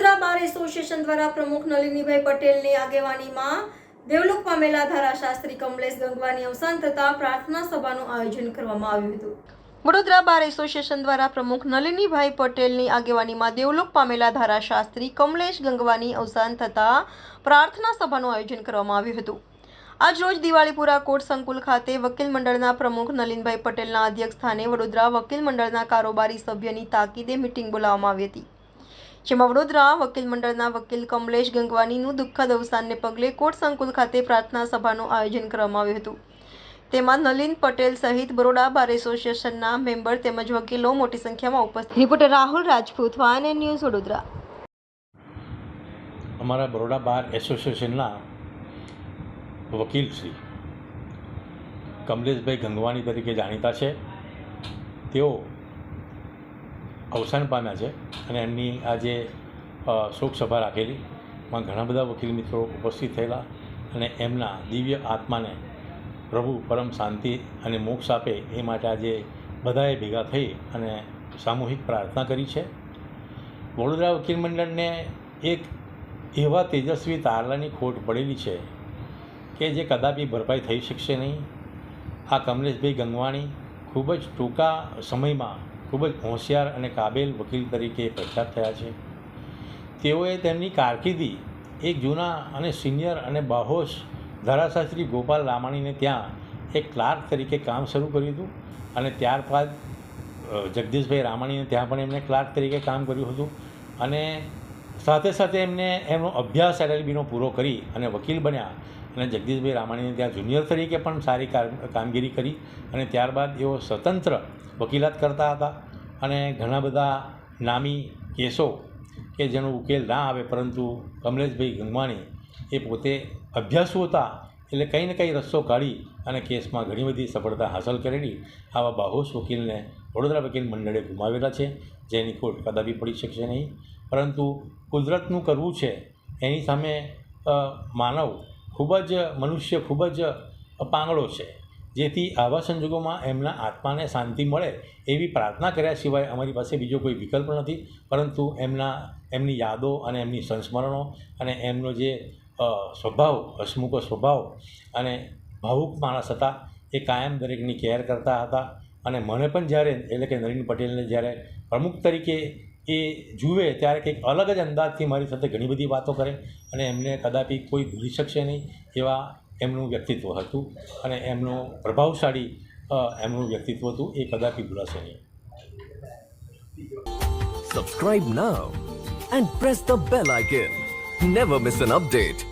Association દ્વારા પ્રમુખ નલિનીભાઈ પટેલની આગેવાનીમાં દેવલોક પામેલા ધારાશાસ્ત્રી કમલેશ ગંગવાની અવસાન થતાં પ્રાર્થના સભાનું આયોજન કરવામાં આવ્યું હતું. વડોદરા બાર એસોસિએશન દ્વારા પ્રમુખ નલિનીભાઈ પટેલની આગેવાનીમાં દેવલોક પામેલા ધારાશાસ્ત્રી કમલેશ ગંગવાની અવસાન થતાં પ્રાર્થના સભાનું આયોજન કરવામાં આવ્યું હતું. આજ રોજ દિવાળીપુરા કોર્ટ સંકુલ ખાતે વકીલ મંડળના પ્રમુખ નલિનભાઈ પટેલના અધ્યક્ષ સ્થાને વડોદરા વકીલ મંડળના કારોબારી સભ્યની તાકીદે મિટિંગ બોલાવવામાં આવી હતી. જેમાં વડોદરા વકીલ મંડળના વકીલ કમલેશ ગંગવાનીનું દુઃખદ અવસાનને પગલે કોર્ટ સંકુલ ખાતે પ્રાર્થના સભાનું આયોજન કરવામાં આવ્યું હતું. તેમાં નલિન પટેલ સહિત બરોડા બાર એસોસિએશનના મેમ્બર તેમજ વકીલો મોટી સંખ્યામાં ઉપસ્થિત રિપોર્ટર રાહુલ રાજપૂત વાન ન્યૂઝ વડોદરા. અમારા બરોડા બાર એસોસિએશનના વકીલ શ્રી કમલેશભાઈ ગંગવાણી તરીકે જાણીતા છે. તેઓ અવસાન પામ્યા છે અને એમની આજે શોક સભા રાખેલી માં ઘણા બધા વકીલ મિત્રો ઉપસ્થિત થયેલા અને એમના દિવ્ય આત્માને પ્રભુ પરમ શાંતિ અને મોક્ષ આપે એ માટે આજે બધાએ ભેગા થઈ અને સામૂહિક પ્રાર્થના કરી છે. વડોદરા વકીલ મંડળને એક એવા તેજસ્વી તારલાની ખોટ પડેલી છે કે જે કદાપી ભરપાઈ થઈ શકશે નહીં. આ કમલેશભાઈ ગંગવાણી ખૂબ જ ટૂંકા સમયમાં ખૂબ જ હોશિયાર અને કાબેલ વકીલ તરીકે પ્રખ્યાત થયા છે. તેઓએ તેમની કારકિર્દી એક જૂના અને સિનિયર અને બાહોશ ધારાશાસ્ત્રી ગોપાલ રામાણીને ત્યાં એક ક્લાર્ક તરીકે કામ શરૂ કર્યું હતું અને ત્યારબાદ જગદીશભાઈ રામાણીને ત્યાં પણ એમણે ક્લાર્ક તરીકે કામ કર્યું હતું અને સાથે સાથે એમને એમનો અભ્યાસ એલએલબીનો પૂરો કરી અને વકીલ બન્યા. અને જગદીશભાઈ રામાણીને ત્યાં જુનિયર તરીકે પણ સારી કામગીરી કરી અને ત્યારબાદ એઓ સ્વતંત્ર વકીલાત કરતા હતા અને ઘણા બધા નામી કેસો કે જેનો ઉકેલ ના આવે પરંતુ કમલેશભાઈ ગંગવાણી એ પોતે અભ્યાસુ હતા એટલે કંઈ ને કંઈ રસ્તો કાઢી અને કેસમાં ઘણી બધી સફળતા હાંસલ કરેલી આવા બાહોશ વકીલને વડોદરા વકીલ મંડળે ગુમાવેલા છે, જેની ખોટ કદાપી પડી શકશે નહીં. પરંતુ કુદરતનું કરવું છે, એની સામે માનવ ખૂબ જ મનુષ્ય ખૂબ જ પાંગળો છે. જેથી આવા સંજોગોમાં એમના આત્માને શાંતિ મળે એવી પ્રાર્થના કર્યા સિવાય અમારી પાસે બીજો કોઈ વિકલ્પ નથી. પરંતુ એમના, એમની યાદો અને એમની સંસ્મરણો અને એમનો જે સ્વભાવ, હસમુખો સ્વભાવ અને ભાવુક માણસ હતા એ કાયમ દરેકની કેર કરતા હતા. અને મને પણ જ્યારે, એટલે કે નરેન્દ્ર પટેલને જ્યારે પ્રમુખ તરીકે એ જુએ ત્યારે કંઈક અલગ જ અંદાજથી મારી સાથે ઘણી બધી વાતો કરે અને એમને કદાપી કોઈ ભૂલી શકશે નહીં એવા એમનું વ્યક્તિત્વ હતું અને એમનું પ્રભાવશાળી એમનું વ્યક્તિત્વ હતું એ કદાપી ભૂલાશે નહીં subscribe now and press the bell icon never miss an update.